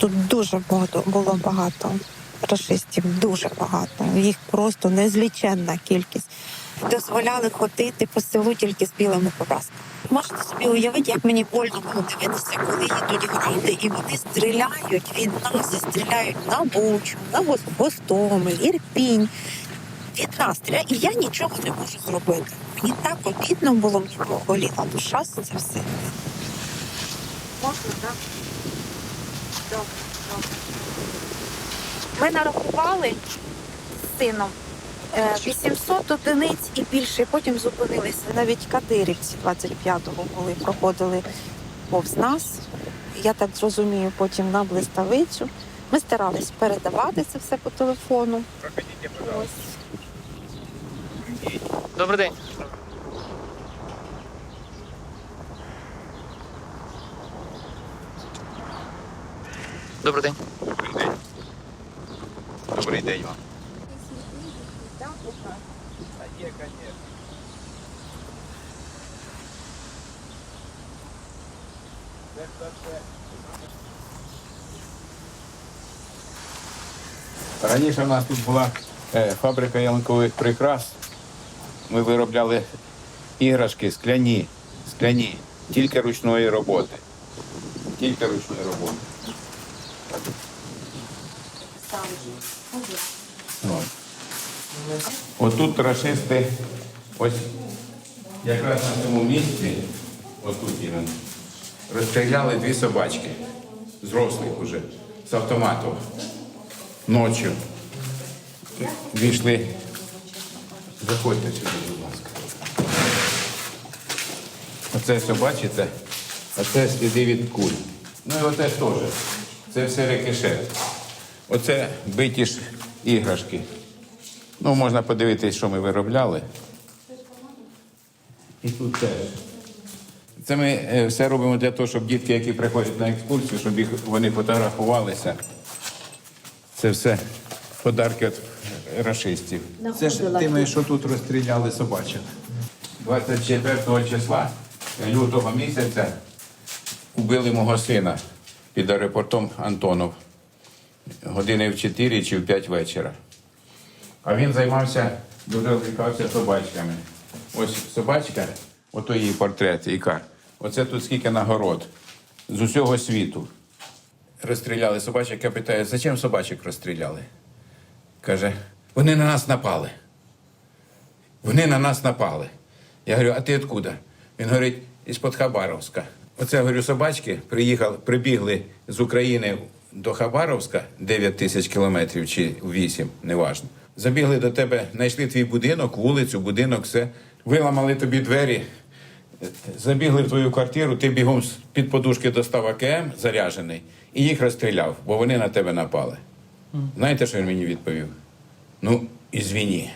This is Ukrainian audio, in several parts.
Тут дуже багато було багато рашистів, дуже багато. Їх просто незліченна кількість. Дозволяли ходити по селу тільки з білими пов'язками. Можете собі уявити, як мені больно було дивитися, коли їдуть гради, і вони стріляють від нас, стріляють на Бучу, на Гос- Гостомель, Ірпінь. Від нас стріляють, і я нічого не можу зробити. Мені так обідно було, мені боліла душа за це все. Можна, так? Ми нарахували з сином е, 800 одиниць і більше, потім зупинилися. Навіть кадирівці 25-го, коли проходили повз нас. Я так зрозумію, потім на блиставицю. Ми старались передавати це все по телефону. Ось. Добрий день. Добрий день. Добрий день Добрий день вам. Раніше в нас тут була е, фабрика ялинкових прикрас. Ми виробляли іграшки скляні, скляні, тільки ручної роботи. Тільки ручної роботи. От. Отут рашисти, ось якраз на цьому місці, отут Ірина, розстріляли дві собачки, зрослих уже, з автоматом. Ночі. Війшли. Заходьте сюди, будь ласка. Оце все бачите, а це сліди від куль. Ну і оце теж. Це все рикошет. Оце биті ж іграшки. Ну, можна подивитись, що ми виробляли. І тут теж. Це ми е, все робимо для того, щоб дітки, які приходять на екскурсію, щоб їх вони фотографувалися. Це все подарки від рашистів. Це ж тими, що тут розстріляли собачок. 24 числа лютого місяця убили мого сина під аеропортом Антонов. Години в 4 чи в 5 вечора. А він займався, дуже увлікався собачками. Ось собачка, ото її портрет, яка. Оце тут скільки нагород з усього світу. Розстріляли собачок. Я питаю, зачем собачок розстріляли? Каже, вони на нас напали. Вони на нас напали. Я говорю, а ти откуда? Він говорить, із-под Хабаровська. Оце говорю, собачки приїхали, прибігли з України до Хабаровська 9 тисяч кілометрів чи 8, неважно. Забігли до тебе, знайшли твій будинок, вулицю, будинок, все, виламали тобі двері, забігли в твою квартиру, ти бігом з під подушки достав АКМ заряджений і їх розстріляв, бо вони на тебе напали. Знаєте, що він мені відповів? Ну, извини.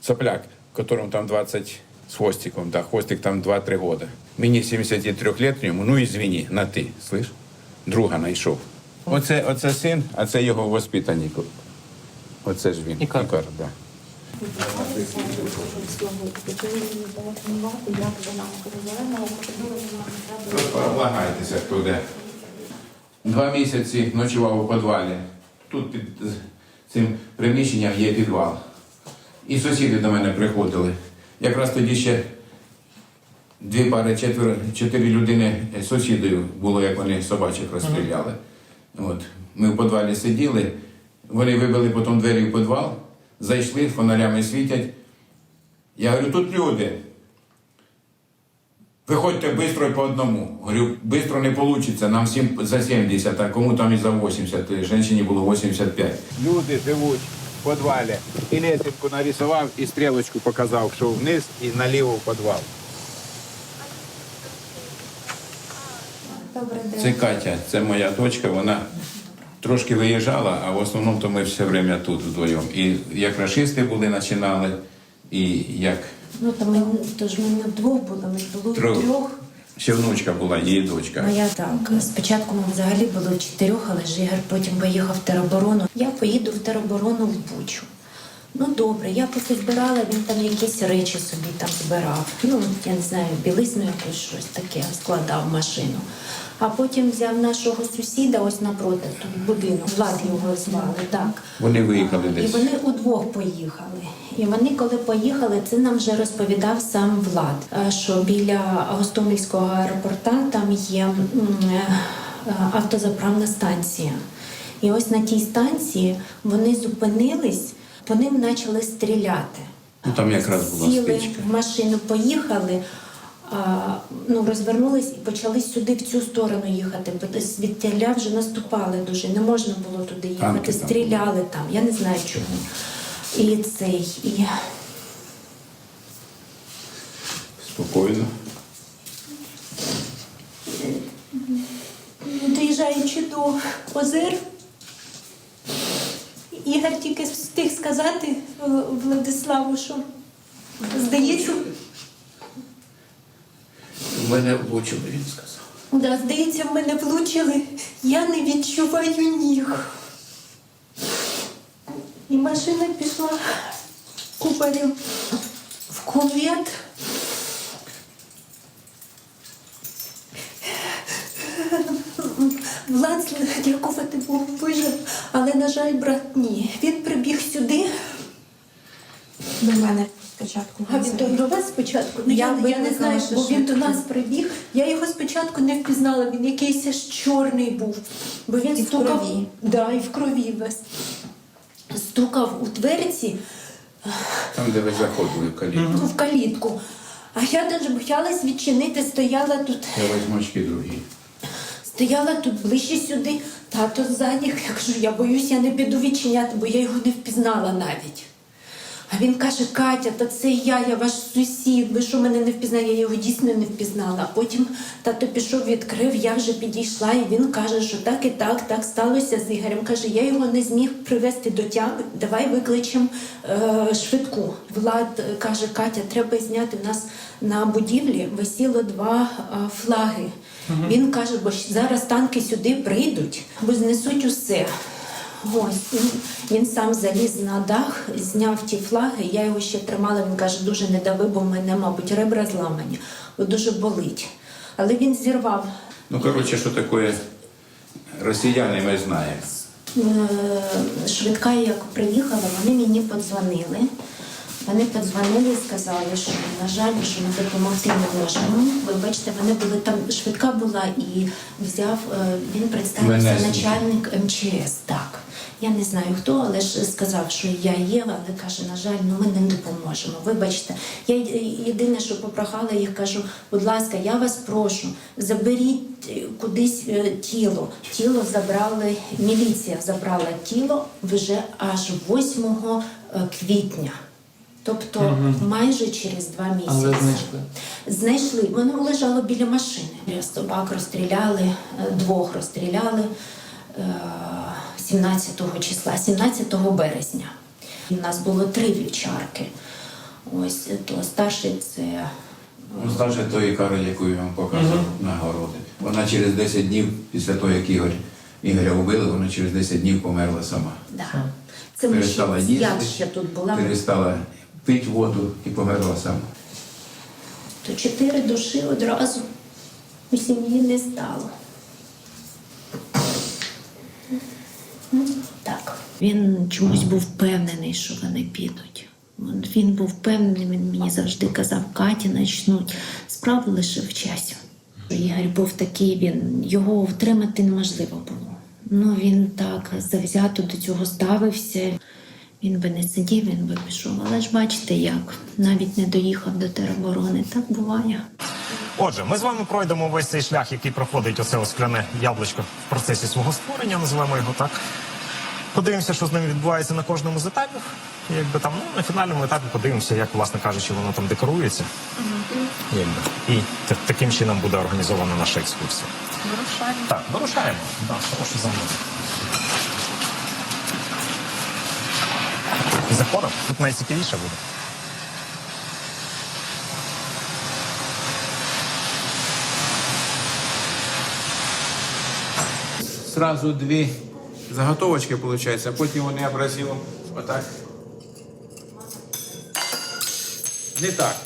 Сопляк, которому там 20 с хвостиком, да, хвостик там 2-3 года. Мені 73-літньому, ну извини, на ти, слиш? Друга знайшов. Оце, оце син, а це його воспитанник. Оце ж він. Ікар. Ікар, да. Розполагайтеся хто де. Два місяці ночував у підвалі. Тут під цим приміщенням є підвал. І сусіди до мене приходили. Якраз тоді ще дві пари, четверо, чотири людини сусідою було, як вони собачок розстріляли. От. Ми в підвалі сиділи, вони вибили потім двері в підвал, зайшли, фонарями світять. Я говорю, тут люди. Виходьте швидко по одному. Говорю, швидко не вийде, нам всім за 70, а кому там і за 80, жінці було 85. Люди живуть в підвалі. І лесенку нарисував, і стрілочку показав, що вниз і наліво в підвал. Це Катя, це моя дочка, вона трошки виїжджала, а в основному то ми все время тут вдвоєм. І як рашисти були, починали, і як Ну, то ми, то ж ми не вдвох були, ми ж було Трьох. трьох. ще внучка була, її дочка. Ну, я так. Спочатку ми взагалі були чотирьох, але ж Ігор потім поїхав в тероборону. Я поїду в тероборону в Бучу. Ну добре, я поки збирала, він там якісь речі собі там збирав. Ну, я не знаю, білизну якусь щось таке складав в машину. А потім взяв нашого сусіда ось напроти, тут будинок, Влад його звали, так. Вони виїхали І десь. вони удвох поїхали. І вони, коли поїхали, це нам вже розповідав сам Влад, е, що біля Гостомельського аеропорта там є е, автозаправна станція. І ось на тій станції вони зупинились, по ним почали стріляти. Ну, там якраз була Сіли в машину, поїхали. Ну, розвернулись і почали сюди в цю сторону їхати. бо Звідтіля вже наступали дуже. Не можна було туди їхати. Танки там Стріляли там. Я не знаю чому. І цей, і Спокійно. доїжджаючи до озер, Ігор тільки встиг сказати е, Владиславу, що здається, У мене влучили, він сказав. Да, здається, в мене влучили. Я не відчуваю ніг. І машина пішла купарем в кувет. Влад, дякувати Богу, вижив, але, на жаль, брат, ні. Він прибіг сюди, До мене спочатку. а він до, до вас спочатку. Ну, я, Я я, не знаю, бо він до нас прибіг. Я його спочатку не впізнала, він якийсь аж чорний був. Бо він І в стукав крові. Да, і в крові весь. Стукав у дверці Там, де ви заходили в калітку. ну, в калітку. А я навіть боялась відчинити, стояла тут, Я візьму очки другі. стояла тут ближче сюди, тато ззаді. Я кажу, я боюсь, я не піду відчиняти, бо я його не впізнала навіть. А він каже, Катя, та це я, я ваш сусід. Ви що мене не впізнали? Я його дійсно не впізнала. А потім тато пішов, відкрив, я вже підійшла, і він каже, що так і так, так сталося з Ігорем. Каже, я його не зміг привезти до тями. Давай викличемо е, швидку. Влад е, каже, Катя, треба зняти У нас на будівлі. Висіло два е, флаги. Він каже, бо зараз танки сюди прийдуть, бо знесуть усе. Ось він, сам заліз на дах, зняв ті флаги. Я його ще тримала. Він каже, дуже не дави, бо в мене, мабуть, ребра зламані, бо дуже болить. Але він зірвав Ну, коротше, що таке росіяни, ми знаємо. Е, швидка, як приїхала, вони мені подзвонили. Вони подзвонили і сказали, що на жаль, що ми допомогти не можемо. Ви бачите, вони були там. Швидка була і взяв. е, Він представився Мене начальник МЧС. Так. Я не знаю хто, але ж сказав, що я є, але каже, на жаль, ну ми не допоможемо. Вибачте, я єдине, що попрохала їх, кажу, будь ласка, я вас прошу, заберіть е, кудись е, тіло. Тіло забрали, міліція забрала тіло вже аж 8 е, квітня. Тобто майже через два місяці. Але знайшли. Знайшли. Воно лежало біля машини. Собак розстріляли, е, двох розстріляли е, 17 числа, 17 березня. У нас було три вівчарки. Ось то старший це Ну, Старше тої кари, яку я вам показував на городи. Вона через 10 днів, після того, як Ігор, Ігоря вбили, вона через 10 днів померла сама. да. Це ми Перестала ще, я ще тут була. перестала пити воду і померла сама. То чотири душі одразу у сім'ї не стало. Так. Він чомусь був впевнений, що вони підуть. Він був впевнений, він мені завжди казав, Каті почнуть. Справа лише в часі. Ігор був такий, він його втримати неможливо було. Ну він так завзято до цього ставився. Він би не сидів, він би пішов. Але ж бачите, як навіть не доїхав до тероборони. Так буває. Отже, ми з вами пройдемо весь цей шлях, який проходить оце ось скляне яблучко в процесі свого створення, називаємо його так. Подивимося, що з ним відбувається на кожному з етапів. І Якби там ну, на фінальному етапі подивимося, як, власне кажучи, воно там декорується. Якби. І та- таким чином буде організована наша екскурсія. Вирушаємо. Так, вирушаємо. Да, прошу за мною. Заходимо. Тут найцікавіше буде. Сразу дві заготовочки, виходить, а потім вони абразивом отак. Не так.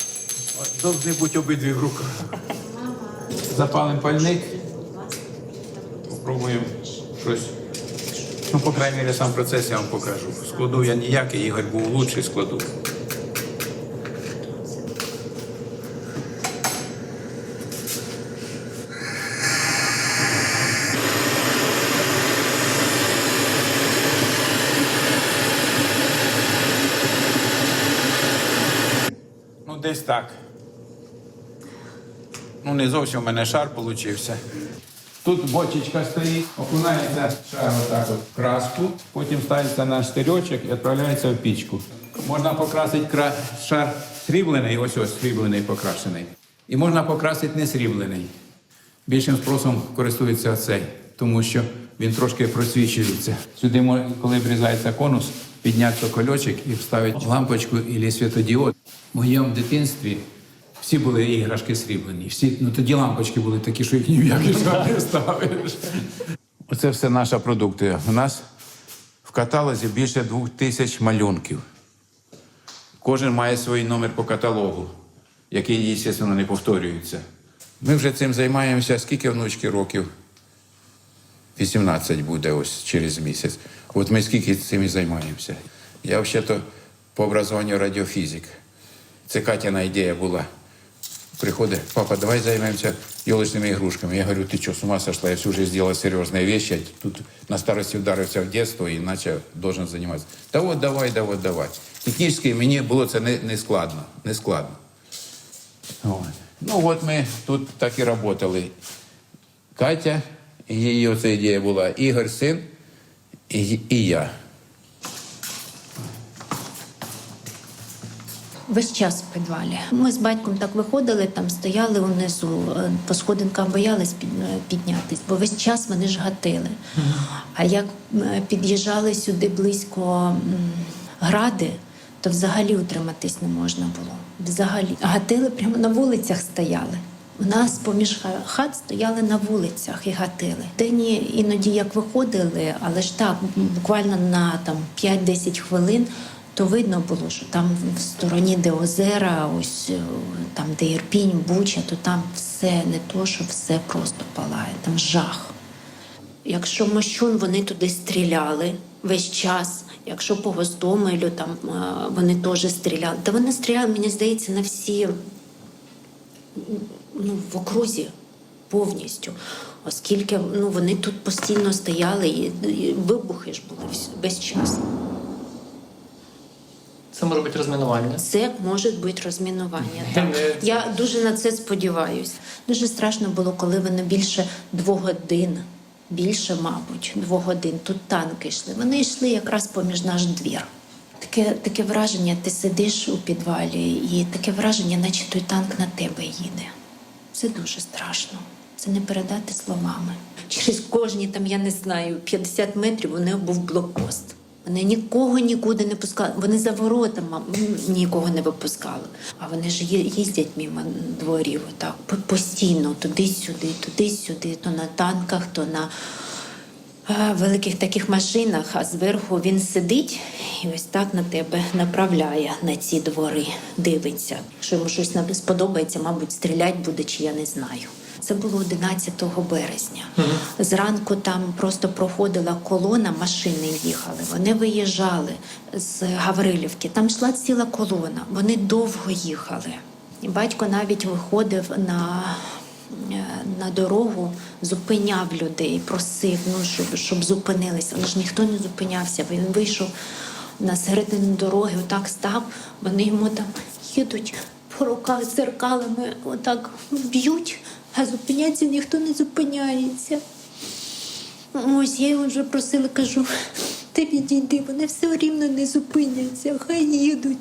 От Должны бути обидві в руках. Запалим пальник. Спробуємо щось. Ну, по крайній мірі, сам процес я вам покажу. Складу я ніякий, Ігор був лучший складу. Десь так. Ну, не зовсім у мене шар получився. Тут бочечка стоїть, окунається шар отак от в краску, потім ставиться на штирьочок і відправляється в пічку. Можна покрасити кра... шар сріблений, ось ось сріблений покрашений. І можна покрасити не сріблений. Більшим спросом користується цей, тому що він трошки просвічується. Сюди, коли врізається конус, підняти кольочок і вставити лампочку або світодіод. В моєму дитинстві всі були іграшки сріблені. Всі, ну тоді лампочки були такі, що їх ні в який не вставиш. Оце все наші продукти. У нас в каталозі більше двох тисяч малюнків. Кожен має свій номер по каталогу, який, звісно, не повторюється. Ми вже цим займаємося скільки внучки років? 18 буде ось через місяць. От ми скільки цим і займаємося. Я взагалі-то по образованню радіофізик. Це Катяна ідея була. Приходить, папа, давай займемся елочными игрушками. Я говорю, ты что, с ума сошла? Я всю жизнь делал серьезные вещи. а Тут на старости вдарився в детство і наче должен заниматься. Та от давай, да от давай. Технічно мені було це не, не складно. Не складно. От. Ну от ми тут так і працювали. Катя, її оця ідея була, Ігор син і, і я. Весь час в підвалі. Ми з батьком так виходили, там стояли унизу, е, по сходинкам боялись під- е, піднятись, бо весь час вони ж гатили. А як е, під'їжджали сюди близько м, гради, то взагалі утриматись не можна було. Взагалі. Гатили прямо на вулицях стояли. У нас поміж хат стояли на вулицях і гатили. День іноді як виходили, але ж так, буквально на там 5-10 хвилин, то видно було, що там в стороні, де озера, ось е, там, де Ірпінь, Буча, то там все не то, що все просто палає, там жах. Якщо Мощун, вони туди стріляли весь час. Якщо по Гостомелю, там е, вони теж стріляли. Та вони стріляли, мені здається, на всі ну, в окрузі повністю. Оскільки ну, вони тут постійно стояли, і, і вибухи ж були час. Це може бути розмінування. Це може бути розмінування. Так. Я дуже на це сподіваюся. Дуже страшно було, коли вони більше двох годин, більше, мабуть, двох годин. Тут танки йшли. Вони йшли якраз поміж наш двір. Таке, таке враження, ти сидиш у підвалі, і таке враження, наче той танк на тебе їде. Це дуже страшно. Це не передати словами. Через кожні там, я не знаю, 50 метрів у них був блокпост. Вони нікого нікуди не пускали. Вони за воротами нікого не випускали. А вони ж їздять мимо дворів, отак по- постійно, туди-сюди, туди-сюди, то на танках, то на великих таких машинах, а зверху він сидить і ось так на тебе направляє на ці двори, дивиться. Якщо йому щось не сподобається, мабуть, стрілять буде, чи я не знаю. Це було 11 березня. Зранку там просто проходила колона, машини їхали. Вони виїжджали з Гаврилівки. Там йшла ціла колона. Вони довго їхали. Батько навіть виходив на е, на дорогу зупиняв людей, просив, ну щоб, щоб зупинилися. Але ж ніхто не зупинявся. Він вийшов на середину дороги, отак став. Вони йому там їдуть по руках з зеркалами, отак б'ють, а зупинятися ніхто не зупиняється. Ось я його вже просила, кажу, ти відійди, вони все рівно не зупиняться, хай їдуть.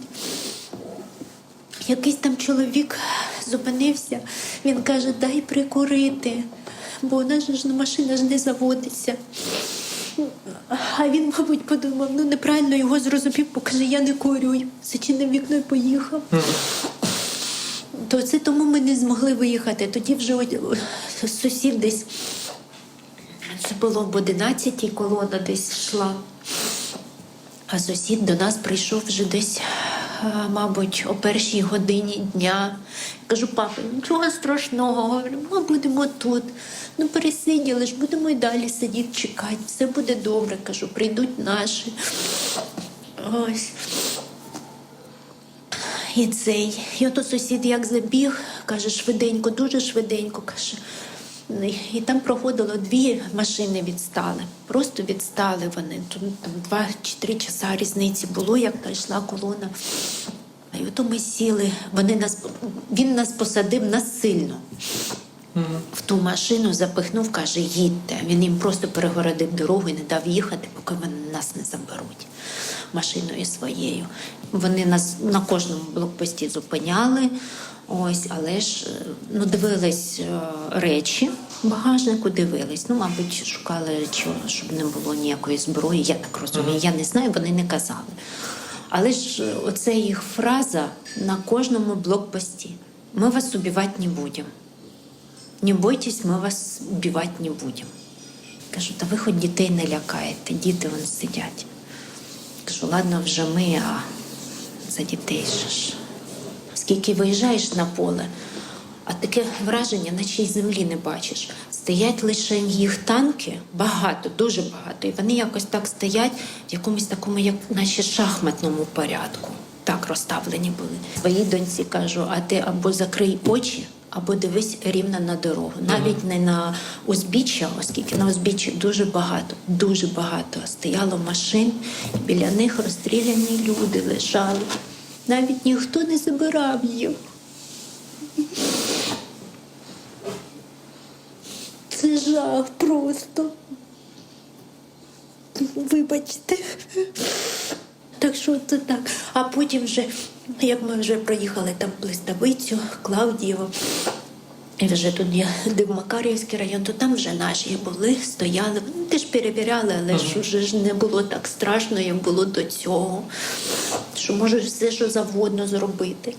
Якийсь там чоловік зупинився, він каже, дай прикурити, бо у нас же ж машина ж не заводиться. А він, мабуть, подумав, ну неправильно його зрозумів, бо каже, я не курю. Зачинив вікно і поїхав. То це тому ми не змогли виїхати. Тоді вже сусід десь це було в 11-й колона десь йшла. А сусід до нас прийшов вже десь мабуть, о першій годині дня. Кажу, папа, нічого страшного. Говорю, ми будемо тут. Ну, пересиділи ж, будемо й далі сидіти, чекати. Все буде добре. Кажу, прийдуть наші. Ось. І цей. І ото сусід як забіг, каже, швиденько, дуже швиденько. каже. І там проходило дві машини відстали. Просто відстали вони. Тут там два чи три часа різниці було, як та йшла колона. І ото ми сіли. Вони нас, він нас посадив насильно. В ту машину запихнув, каже, їдьте. Він їм просто перегородив дорогу і не дав їхати, поки вони нас не заберуть машиною своєю. Вони нас на кожному блокпості зупиняли. Ось, але ж е, ну, дивились е, речі в багажнику, дивились. Ну, мабуть, шукали речі, щоб не було ніякої зброї. Я так розумію. Я не знаю, вони не казали. Але ж е, оце їх фраза на кожному блокпості. Ми вас убивати не будемо. Не бойтесь, ми вас убивати не будемо. Кажу, та ви хоч дітей не лякаєте, діти вон сидять. Кажу, ладно, вже ми, а за дітей ще ж. Скільки виїжджаєш на поле, а таке враження, наче й землі не бачиш. Стоять лише їх танки, багато, дуже багато. І вони якось так стоять в якомусь такому, як наче шахматному порядку. Так розставлені були. Своїй доньці кажу, а ти або закрий очі, або дивись рівно на дорогу. Навіть не на узбіччя, оскільки на узбіччі дуже багато, дуже багато стояло машин, біля них розстріляні люди лежали. Навіть ніхто не забирав їх. Це жах просто. Вибачте. Так що це так. А потім вже, як ми вже проїхали там Блиставицю, Клавдієво, і вже тут є Дивмакарівський район, то там вже наші були, стояли. Вони теж перевіряли, але ж уже ж не було так страшно, як було до цього. Що можеш все, що завгодно зробити.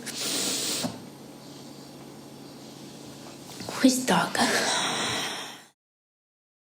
Ось так.